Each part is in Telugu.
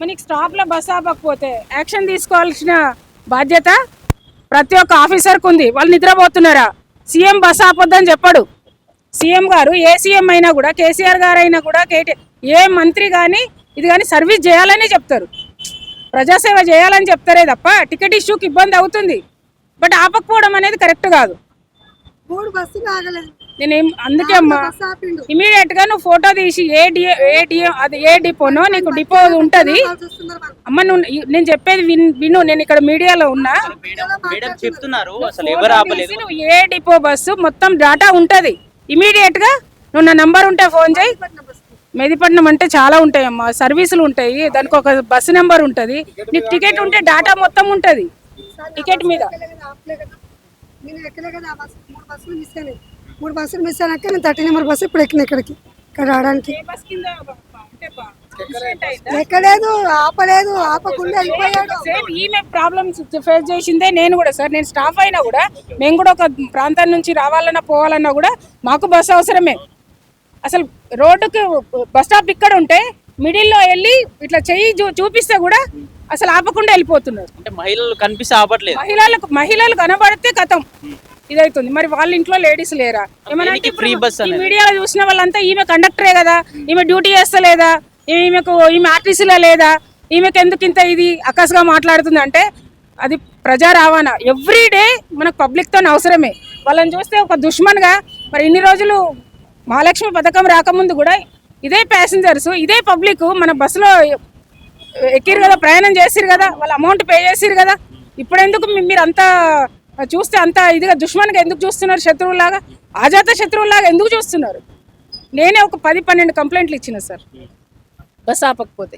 మనకి స్టాప్లో బస్ ఆపకపోతే యాక్షన్ తీసుకోవాల్సిన బాధ్యత ప్రతి ఒక్క ఆఫీసర్కు ఉంది. వాళ్ళు నిద్రపోతున్నారా? సీఎం బస్ ఆపొద్దని చెప్పడు. సీఎం గారు ఏ సీఎం అయినా కూడా కేసీఆర్ గారు అయినా కూడా కేటీ ఏ మంత్రి కానీ ఇది కానీ సర్వీస్ చేయాలని చెప్తారు. ప్రజాసేవ చేయాలని చెప్తారే తప్ప టికెట్ ఇష్యూకి ఇబ్బంది అవుతుంది. బట్ ఆపకపోవడం అనేది కరెక్ట్ కాదు. మూడు బస్సులు ఆగలేదు. నేను ఏం- అందుకే అమ్మా. ఇమీడియట్గా నువ్వు ఫోటో తీసి ఏ డిఏ ఏ డిఏ అది ఏ డిపోనో నీకు డిపో ఉంటది. అమ్మ నువ్వు నేను చెప్పేది విన్ విను నేను ఇక్కడ మీడియాలో ఉన్నా. చెప్తున్నారు అసలు ఎవరు ఆపలేదు. తీసి నువ్వు ఏ డిపో బస్సు మొత్తం డాటా ఉంటది. ఇమీడియట్గా నువ్వు నా నంబర్ ఉంటే ఫోన్ చేయి. మెదిపట్నం అంటే చాలా ఉంటాయమ్మా సర్వీసులు ఉంటాయి. దానికి ఒక బస్సు నెంబర్ ఉంటది. నీకు టికెట్ ఉంటే డాటా మొత్తం ఉంటది. టికెట్ మీద. మూడు బస్సులు మిస్ అయినాక నేను థర్టీ నెంబర్ బస్సు ఇప్పుడు ఎక్కిన ఇక్కడికి ఇక్కడ రావడానికి. ఎక్కలేదు ఆపలేదు ఆపకుండా వెళ్ళిపోయాడు. సేమ్ ఈమె ప్రాబ్లమ్స్ ఫేస్ చేసిందే నేను కూడా సార్ నేను స్టాఫ్ అయినా కూడా మేము కూడా ఒక ప్రాంతం నుంచి రావాలన్నా పోవాలన్నా కూడా మాకు బస్సు అవసరమే. అసలు రోడ్డుకి బస్ స్టాప్ ఇక్కడ ఉంటే మిడిల్లో వెళ్ళి ఇట్లా చెయ్యి చూ- చూపిస్తే కూడా అసలు ఆపకుండా వెళ్ళిపోతున్నారు. అంటే మహిళలు కనిపిస్తే ఆపట్లేదు. మహిళలకు మహిళలు కనబడితే కథం. ఇదైతుంది. మరి వాళ్ళ ఇంట్లో లేడీస్ లేరా? అనేది? మీడియాలో చూసిన వాళ్ళంతా ఈమె కండక్టరే కదా. ఈమె డ్యూటీ చేస్తలేదా? ఈమెకు ఈమె ఆర్టీసీలో లేదా? ఈమెకు ఎందుకు ఇంత ఇది అక్కసుగా మాట్లాడుతుంది? అంటే అది ప్రజా రవాణా. ఎవ్రీ డే మనకు పబ్లిక్తో అవసరమే. వాళ్ళని చూస్తే ఒక దుష్మన్గా మరి ఇన్ని రోజులు మహాలక్ష్మి పథకం రాకముందు కూడా ఇదే ప్యాసింజర్స్ ఇదే పబ్లిక్ మన బస్సులో ఎక్కిరు కదా ప్రయాణం చేసిరు కదా వాళ్ళ అమౌంట్ పే చేసిరు కదా. ఇప్పుడు ఎందుకు మీ- మీరు అంత చూస్తే అంత ఇదిగా దుష్మన్గా ఎందుకు చూస్తున్నారు శత్రువులాగా ఆజాత శత్రువులాగా ఎందుకు చూస్తున్నారు? నేనే ఒక పది పన్నెండు కంప్లైంట్లు ఇచ్చిన సార్. బస్ ఆపకపోతే.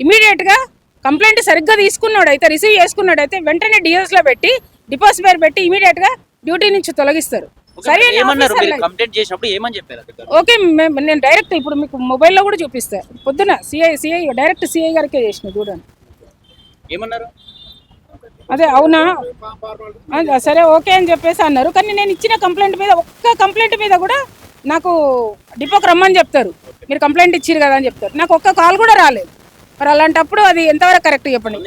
ఇమీడియట్గా కంప్లైంట్ సరిగ్గా తీసుకున్నాడు అయితే రిసీవ్ చేసుకున్నాడు అయితే వెంటనే డిఎస్లో పెట్టి డిపాజిట్ పేరు పెట్టి ఇమీడియట్గా డ్యూటీ నుంచి తొలగిస్తారు? ఓకే నేను డైరెక్ట్ ఇప్పుడు మీకు మొబైల్లో కూడా చూపిస్తా. పొద్దున సిఐ సిఐ డైరెక్ట్ సిఐ గారికే చేసిన చూడండి ఏమన్నారు? అదే అవునా? సరే ఓకే అని చెప్పేసి అన్నారు. కానీ నేను ఇచ్చిన కంప్లైంట్ మీద ఒక్క కంప్లైంట్ మీద కూడా నాకు డిపోకి రమ్మని చెప్తారు. మీరు కంప్లైంట్ ఇచ్చారు కదా అని చెప్తారు. నాకు ఒక్క కాల్ కూడా రాలేదు. మరి అలాంటప్పుడు అది ఎంతవరకు కరెక్ట్ చెప్పండి?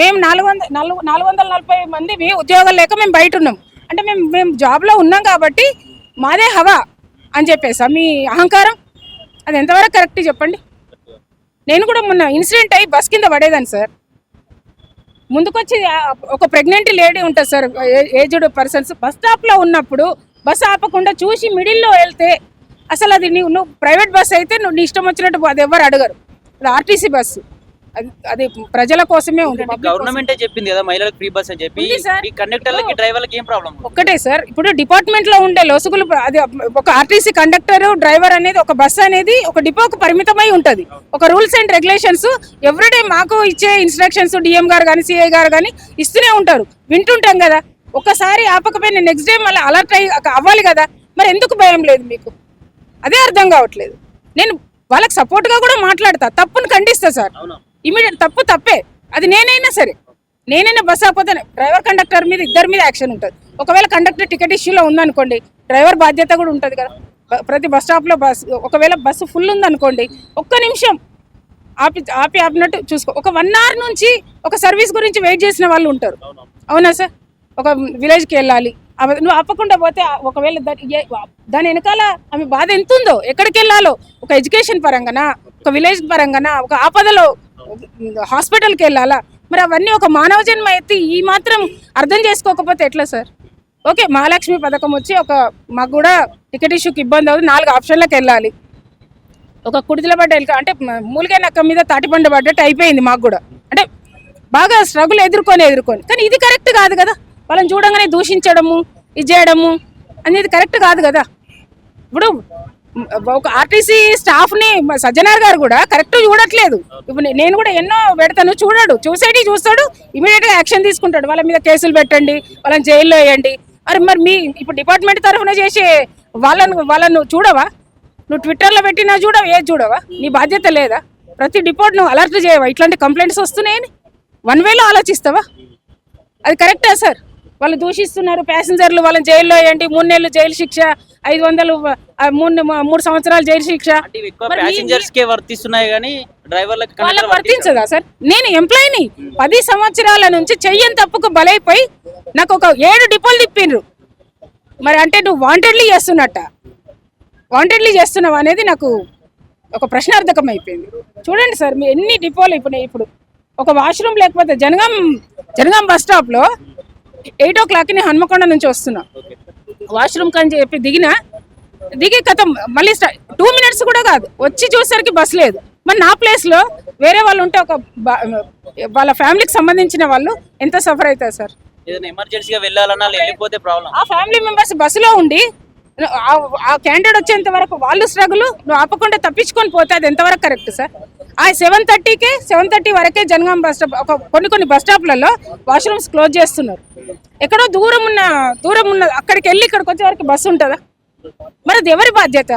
మేము నాలుగు వందల నాలుగు నాలుగు వందల నలభై మంది మీ ఉద్యోగాలు లేక మేము బయట ఉన్నాం. అంటే మేము మేము జాబ్లో ఉన్నాం కాబట్టి మాదే హవా అని చెప్పేసా? మీ అహంకారం? అది ఎంతవరకు కరెక్ట్ చెప్పండి? నేను కూడా మొన్న ఇన్సిడెంట్ అయ్యి బస్ కింద పడేదాన్ని సార్. ముందుకొచ్చి ఒక ప్రెగ్నెంట్ లేడీ ఉంటుంది సార్ ఏజ్డ్ పర్సన్స్ బస్ స్టాప్లో ఉన్నప్పుడు బస్ ఆపకుండా చూసి మిడిల్లో వెళ్తే అసలు అది నువ్వు నువ్వు ప్రైవేట్ బస్ అయితే నువ్వు నీ ఇష్టం వచ్చినట్టు అది ఎవరు అడగరు. ఆర్టీసీ బస్సు అది ప్రజల కోసమే ఉంది. గవర్నమెంటే చెప్పింది కదా మహిళలకు ఫ్రీ బస్ అని చెప్పి. ఈ కండక్టర్లకి డ్రైవర్లకి ఏం ప్రాబ్లం ఒక్కటే సార్ ఇప్పుడు డిపార్ట్మెంట్లో ఉండే లొసుగులు అది ఒక ఆర్టీసీ కండక్టర్ డ్రైవర్ అనేది ఒక బస్ అనేది ఒక డిపోకు పరిమితమై ఉంటది. ఒక రూల్స్ అండ్ రెగ్యులేషన్స్ ఎవ్రీడే మాకు ఇచ్చే ఇన్స్ట్రక్షన్స్ డిఎం గారు కానీ సిఐ గారు కానీ ఇస్తూనే ఉంటారు. వింటుంటాం కదా. ఒక్కసారి ఆపకపోయినా నెక్స్ట్ డే మళ్ళీ అలర్ట్ అయ్యి అవ్వాలి కదా. మరి ఎందుకు భయం లేదు మీకు? అదే అర్థం కావట్లేదు. నేను వాళ్ళకి support గా కూడా మాట్లాడతా. తప్పును ఖండిస్తా సార్. అవును? ఇమీడియట్ తప్పు తప్పే. అది నేనైనా సరే. నేనైనా బస్ ఆపోతే డ్రైవర్ కండక్టర్ మీద ఇద్దరి మీద యాక్షన్ ఉంటుంది. ఒకవేళ కండక్టర్ టికెట్ ఇష్యూలో ఉందనుకోండి డ్రైవర్ బాధ్యత కూడా ఉంటుంది కదా. ప్రతి బస్ స్టాప్లో బస్ ఒకవేళ బస్సు ఫుల్ ఉందనుకోండి ఒక్క నిమిషం ఆపి ఆపి ఆపినట్టు చూసుకో. ఒక వన్ అవర్ నుంచి ఒక సర్వీస్ గురించి వెయిట్ చేసిన వాళ్ళు ఉంటారు. అవునా సార్ ఒక విలేజ్కి వెళ్ళాలి. నువ్వు ఆపకుండా పోతే ఒకవేళ దాని దాని వెనకాల ఆమె బాధ ఎంత ఉందో ఎక్కడికి వెళ్ళాలో? ఒక ఎడ్యుకేషన్ పరంగానా? ఒక విలేజ్ పరంగానా? ఒక ఆపదలో హాస్పిటల్కి వెళ్ళాలా? మరి అవన్నీ ఒక మానవ జన్మ అయితే ఈ మాత్రం అర్థం చేసుకోకపోతే ఎట్లా సార్? ఓకే మహాలక్ష్మి పథకం వచ్చి ఒక మాకు కూడా టికెట్ ఇష్యూకి ఇబ్బంది అవుతుంది. నాలుగు ఆప్షన్లకు వెళ్ళాలి. ఒక కుడితిల పడ్డ అంటే మ- అక్క మీద తాటిపండు పడ్డట్టు అయిపోయింది మాకు కూడా. అంటే బాగా స్ట్రగుల్ ఎదుర్కొని ఎదుర్కొని. కానీ ఇది కరెక్ట్ కాదు కదా? వాళ్ళని చూడంగానే దూషించడము ఇది చేయడము అనేది కరెక్ట్ కాదు కదా? ఇప్పుడు ఒక ఆర్టీసీ స్టాఫ్ని మ- సజ్జనార్ గారు కూడా కరెక్ట్ చూడట్లేదు. ఇప్పుడు నేను కూడా ఎన్నో పెడతాను చూడడు చూసేటి చూస్తాడు ఇమీడియట్గా యాక్షన్ తీసుకుంటాడు. వాళ్ళ మీద కేసులు పెట్టండి వాళ్ళని జైల్లో వేయండి. మరి మరి మీ ఇప్పుడు డిపార్ట్మెంట్ తరఫున చేసే వాళ్ళను వాళ్ళను చూడవా? నువ్వు ట్విట్టర్లో పెట్టినా చూడవా? ఏది చూడవా? నీ బాధ్యత లేదా? ప్రతి డిపోర్ట్ నువ్వు అలర్ట్ చేయవా? ఇట్లాంటి కంప్లైంట్స్ వస్తున్నాయని? వన్ వేలో ఆలోచిస్తావా? అది కరెక్టా సార్ వాళ్ళు దూషిస్తున్నారు ప్యాసింజర్లు వాళ్ళని జైల్లో వేయండి మూడు నెలలు జైలు శిక్ష ఐదు వందలు మూడు మూడు సంవత్సరాలు జైలు శిక్ష. ప్యాసింజర్స్ కే వర్తిస్తున్నాయి కానీ డ్రైవర్లకు వాళ్ళకి వర్తించదా. సార్? నేను ఎంప్లాయీని. పది సంవత్సరాల నుంచి చెయ్యని తప్పుకు బలైపోయి నాకు ఒక ఏడు డిపోలు తిప్పిండ్రు మరి అంటే నువ్వు వాంటెడ్లీ చేస్తున్నట్ట. వాంటెడ్లీ చేస్తున్నావు అనేది నాకు ఒక ప్రశ్నార్థకం అయిపోయింది. చూడండి సార్ మీ ఎన్ని డిపోలు ఇప్పుడు ఇప్పుడు ఒక వాష్రూమ్ లేకపోతే జనగాం జనగాం బస్ స్టాప్లో ఎయిట్ ఓ క్లాక్ని హన్మకొండ నుంచి వస్తున్నా. వాష్రూమ్ కని చెప్పి దిగిన దిగి కథం మళ్ళీ టూ మినిట్స్ కూడా కాదు వచ్చి చూసేసరికి బస్ లేదు. మరి నా ప్లేస్లో వేరే వాళ్ళు ఉంటే ఒక వాళ్ళ ఫ్యామిలీకి సంబంధించిన వాళ్ళు ఎంత సఫర్ అవుతారు సార్? ఎమర్జెన్సీగా వెళ్ళాలన్నా వెళ్ళిపోతే ప్రాబ్లం ఆ ఫ్యామిలీ మెంబర్స్ బస్సులో ఉండి ఆ- ఆ క్యాండిడేట్ వచ్చేంత వరకు వాళ్ళు స్ట్రగుల్ నువ్వు ఆపకుండా తప్పించుకొని పోతే అది ఎంతవరకు కరెక్ట్ సార్ ఆ సెవెన్ థర్టీకే సెవెన్ థర్టీ వరకే జనగాం బస్ స్టాప్ ఒక కొన్ని కొన్ని బస్ స్టాప్లలో వాష్రూమ్స్ క్లోజ్ చేస్తున్నారు. ఎక్కడో దూరం ఉన్న దూరం ఉన్న అక్కడికి వెళ్ళి ఇక్కడికి వచ్చే వరకు బస్సు ఉంటుందా? మరి అది ఎవరి బాధ్యత?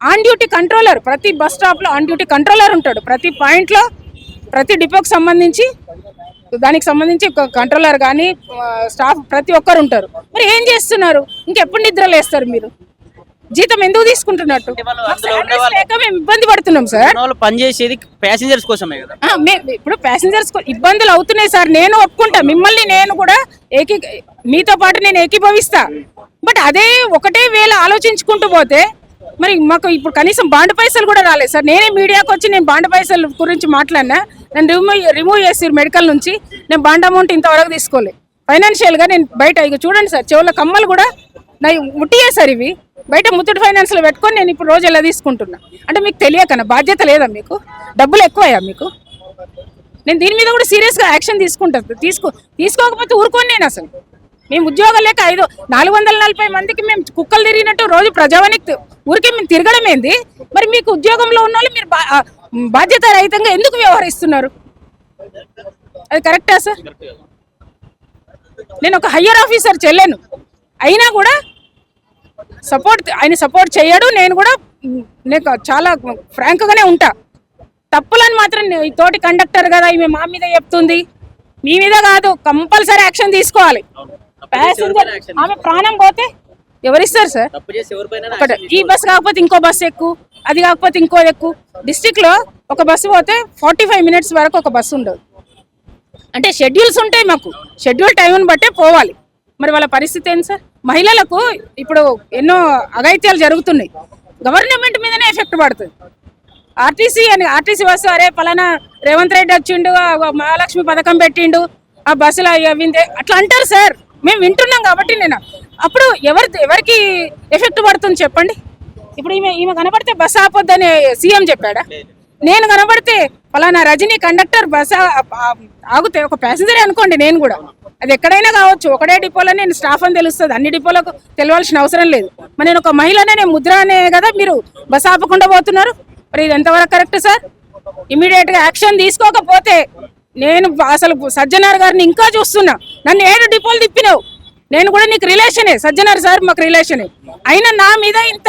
ఆన్ డ్యూటీ కంట్రోలర్ ప్రతి బస్ స్టాప్లో ఆన్ డ్యూటీ కంట్రోలర్ ఉంటాడు. ప్రతి పాయింట్లో ప్రతి డిపోకి సంబంధించి దానికి సంబంధించి ఒక కంట్రోలర్ కానీ స్టాఫ్ ప్రతి ఒక్కరు ఉంటారు. మరి ఏం చేస్తున్నారు? ఇంకెప్పుడు నిద్ర లేస్తారు మీరు? జీతం ఎందుకు తీసుకుంటున్నట్టు? మేము ఇబ్బంది పడుతున్నాం సార్. పని చేసేది ప్యాసింజర్స్ కోసమే కదా. ఇప్పుడు ప్యాసింజర్స్ ఇబ్బందులు అవుతున్నాయి సార్. నేను ఒప్పుకుంటా. మిమ్మల్ని నేను కూడా ఏకీ మీతో పాటు నేను ఏకీభవిస్తా. బట్ అదే ఒకటే వేళ ఆలోచించుకుంటూ పోతే మరి మాకు ఇప్పుడు కనీసం బాండ్ పైసలు కూడా రాలేదు సార్. నేనే మీడియాకి వచ్చి నేను బాండ్ పైసలు గురించి మాట్లాడినా నన్ను రిమూవ్ రిమూవ్ చేసి మెడికల్ నుంచి. నేను బాండ్ అమౌంట్ ఇంతవరకు తీసుకోలేదు ఫైనాన్షియల్గా నేను బయట ఇక చూడండి సార్. చెవుల కమ్మలు కూడా నా ముట్టియే సార్ ఇవి. బయట ముత్తూట్ ఫైనాన్స్లో పెట్టుకొని నేను ఇప్పుడు రోజు ఎలా తీసుకుంటున్నా? అంటే మీకు తెలియకనా బాధ్యత లేదా మీకు? డబ్బులు ఎక్కువయ్యా మీకు? నేను దీని మీద కూడా సీరియస్గా యాక్షన్ తీసుకుంటాను తీసుకో తీసుకోకపోతే ఊరుకోను నేను అసలు. మేము ఉద్యోగం లేక ఐదు నాలుగు వందల నలభై మందికి మేము కుక్కలు తిరిగినట్టు రోజు ప్రజావానికి ఊరికే మేము తిరగడం ఏంది? మరి మీకు ఉద్యోగంలో ఉన్న వాళ్ళు మీరు బా- బాధ్యత రహితంగా ఎందుకు వ్యవహరిస్తున్నారు? అది కరెక్టా సార్? నేను ఒక హయ్యర్ ఆఫీసర్ చెల్లాను. అయినా కూడా సపోర్ట్ ఆయన సపోర్ట్ చేయడు నేను కూడా నేను చాలా ఫ్రాంక్గానే ఉంటా. తప్పులని మాత్రం తోటి కండక్టర్ కదా ఈమె మా మీద చెప్తుంది. మీ మీద కాదు కంపల్సరీ యాక్షన్ తీసుకోవాలి. ప్యాసింజర్ ఆమె ప్రాణం పోతే ఎవరిస్తారు సార్? ఒకటి ఈ బస్ కాకపోతే ఇంకో బస్ ఎక్కువ అది కాకపోతే ఇంకో ఎక్కువ డిస్టిక్లో ఒక బస్సు పోతే ఫార్టీ ఫైవ్ మినిట్స్ వరకు ఒక బస్సు ఉండదు. అంటే షెడ్యూల్స్ ఉంటాయి మాకు. షెడ్యూల్ టైంని బట్టే పోవాలి. మరి వాళ్ళ పరిస్థితి ఏంటి సార్? మహిళలకు ఇప్పుడు ఎన్నో అగైత్యాలు జరుగుతున్నాయి. గవర్నమెంట్ మీదనే ఎఫెక్ట్ పడుతుంది. ఆర్టీసీ అని ఆర్టీసీ బస్సు అరే పలానా రేవంత్ రెడ్డి వచ్చిండు మహాలక్ష్మి పథకం పెట్టిండు ఆ బస్సులో అవిందే అట్లా అంటారు సార్. మేము వింటున్నాం కాబట్టి నేను. అప్పుడు ఎవరి ఎవరికి ఎఫెక్ట్ పడుతుంది చెప్పండి? ఇప్పుడు ఈమె ఈమె కనపడితే బస్సు ఆపొద్దని సీఎం చెప్పాడా? నేను కనబడితే ఫలానా రజనీ కండక్టర్ బస్ ఆగుతే ఒక ప్యాసింజరే అనుకోండి నేను కూడా. అది ఎక్కడైనా కావచ్చు. ఒకటే డిపోలో నేను స్టాఫ్ అని తెలుస్తుంది. అన్ని డిపోలకు తెలవాల్సిన అవసరం లేదు. మరి నేను ఒక మహిళనే నేను ముద్ర అనే కదా మీరు బస్ ఆపకుండా పోతున్నారు? మరి ఇది ఎంతవరకు కరెక్ట్ సార్? ఇమీడియట్గా యాక్షన్ తీసుకోకపోతే నేను అసలు సజ్జనార్ గారిని ఇంకా చూస్తున్నా. నన్ను ఏడు డిపోలు తిప్పినావు. నేను కూడా నీకు రిలేషనే. సజ్జనార్ సార్ మాకు రిలేషనే. అయినా నా మీద ఇంత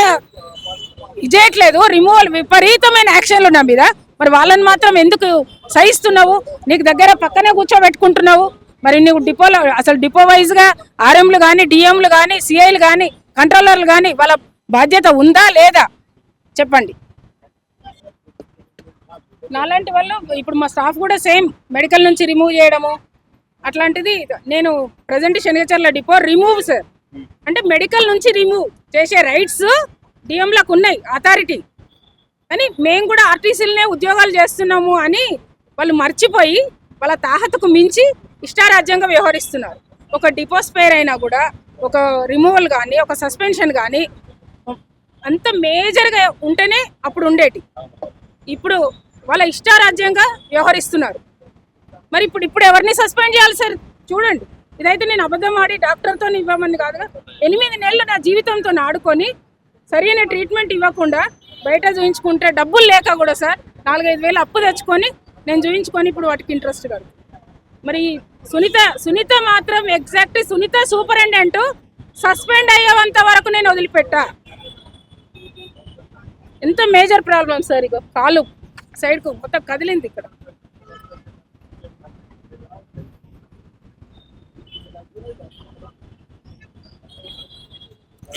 చేయట్లేదు రిమూవల్ విపరీతమైన యాక్షన్లు నా మీద. మరి వాళ్ళని మాత్రం ఎందుకు సహిస్తున్నావు? నీకు దగ్గర పక్కనే కూర్చోబెట్టుకుంటున్నావు. మరి నువ్వు డిపోలో అసలు డిపో వైజ్గా ఆర్ఎంలు కానీ డిఎంలు కానీ సిఐలు కానీ కంట్రోలర్లు కానీ వాళ్ళ బాధ్యత ఉందా లేదా? చెప్పండి. నాలాంటి వాళ్ళు ఇప్పుడు మా స్టాఫ్ కూడా సేమ్ మెడికల్ నుంచి రిమూవ్ చేయడము అట్లాంటిది నేను present Shanigacharla depot remove sir అంటే మెడికల్ నుంచి రిమూవ్ చేసే రైట్స్ డిఎంలకు ఉన్నాయి అథారిటీ కానీ మేము కూడా ఆర్టీసీలనే ఉద్యోగాలు చేస్తున్నాము అని వాళ్ళు మర్చిపోయి వాళ్ళ తాహతకు మించి ఇష్టారాజ్యంగా వ్యవహరిస్తున్నారు. ఒక డిపోస్పేర్ అయినా కూడా ఒక రిమూవల్ కానీ ఒక సస్పెన్షన్ కానీ అంత మేజర్గా ఉంటేనే అప్పుడు ఉండేటి. ఇప్పుడు వాళ్ళ ఇష్టారాజ్యంగా వ్యవహరిస్తున్నారు. మరి ఇప్పుడు ఇప్పుడు ఎవరిని సస్పెండ్ చేయాలి సార్? చూడండి. ఇదైతే నేను అబద్ధం ఆడి డాక్టర్తో ఇవ్వమని కాదుగా ఎనిమిది నెలలు నా జీవితంతో ఆడుకొని సరైన ట్రీట్మెంట్ ఇవ్వకుండా బయట చూయించుకుంటే డబ్బులు లేక కూడా సార్ నాలుగైదు వేలు అప్పు తెచ్చుకొని నేను చూయించుకొని ఇప్పుడు వాటికి ఇంట్రెస్ట్ కాదు మరి సునీత సునీత మాత్రం ఎగ్జాక్ట్ సునీత సూపరింటెండెంట్ సస్పెండ్ అయ్యేంత వరకు నేను వదిలిపెట్టా. ఎంత మేజర్ ప్రాబ్లం సార్ ఇక కాలు సైడ్కు మొత్తం కదిలింది ఇక్కడ.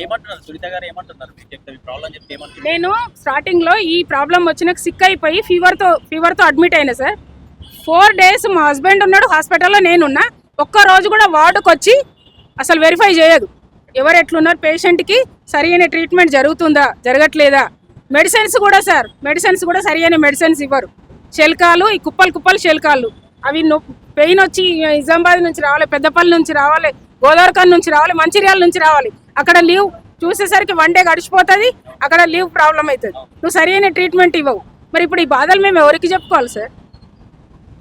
ఏమంటున్నారు? సునీత గారు ఏమంటున్నారు? చెప్తే ప్రాబ్లం చెప్తే ఏమంటున్నారు? నేను స్టార్టింగ్లో ఈ ప్రాబ్లం వచ్చినాక సిక్ అయిపోయి ఫీవర్తో ఫీవర్తో అడ్మిట్ అయినా సార్. ఫోర్ డేస్ మా హస్బెండ్ ఉన్నాడు హాస్పిటల్లో నేనున్నా. ఒక్క రోజు కూడా వార్డుకు వచ్చి అసలు వెరిఫై చేయదు. ఎవరు ఎట్లున్నారు? పేషెంట్కి అయిన ట్రీట్మెంట్ జరుగుతుందా? జరగట్లేదా? మెడిసిన్స్ కూడా సార్ మెడిసిన్స్ కూడా సరి అయిన మెడిసిన్స్ ఇవ్వరు శల్కాలు ఈ కుప్పలు కుప్పలు శల్కాలు అవి పెయిన్ వచ్చి నిజామాబాద్ నుంచి రావాలి పెద్దపల్లి నుంచి రావాలి. గోదావరిఖాన్ నుంచి రావాలి మంచిర్యాల నుంచి రావాలి. అక్కడ లీవ్ చూసేసరికి వన్ డే గడిచిపోతుంది అక్కడ లీవ్ ప్రాబ్లం అవుతుంది. నువ్వు సరైన ట్రీట్మెంట్ ఇవ్వవు. మరి ఇప్పుడు ఈ బాధలు మేము ఎవరికి చెప్పుకోవాలి సార్?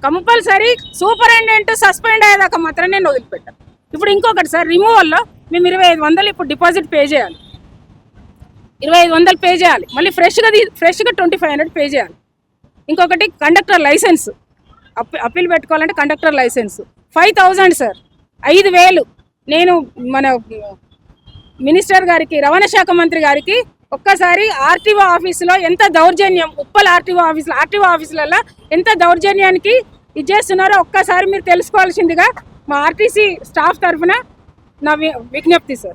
కంపల్సరీ సూపరింటెండెంట్ సస్పెండ్ అయ్యేదాకా మాత్రం నేను వదిలిపెట్టాను. ఇప్పుడు ఇంకొకటి సార్ రిమూవల్లో మేము ఇరవై ఐదు వందలు ఇప్పుడు డిపాజిట్ పే చేయాలి. ఇరవై ఐదు వందలు పే చేయాలి. మళ్ళీ ఫ్రెష్గా ఫ్రెష్గా ట్వంటీ ఫైవ్ హండ్రెడ్ పే చేయాలి. ఇంకొకటి కండక్టర్ లైసెన్స్ అప్ అప్పీల్ పెట్టుకోవాలంటే conductor licence five thousand sir. ఐదు వేలు. నేను మన మినిస్టర్ గారికి రవాణా శాఖ మంత్రి గారికి ఒక్కసారి ఆర్టీఓ ఆఫీసులో ఎంత దౌర్జన్యం ఉప్పల్ ఆర్టీఓ ఆఫీసులో ఆర్టీఓ ఆఫీసులలో ఎంత దౌర్జన్యానికి ఇది చేస్తున్నారో ఒక్కసారి మీరు తెలుసుకోవాల్సిందిగా మా ఆర్టీసీ స్టాఫ్ తరఫున నా వి- విజ్ఞప్తి సార్.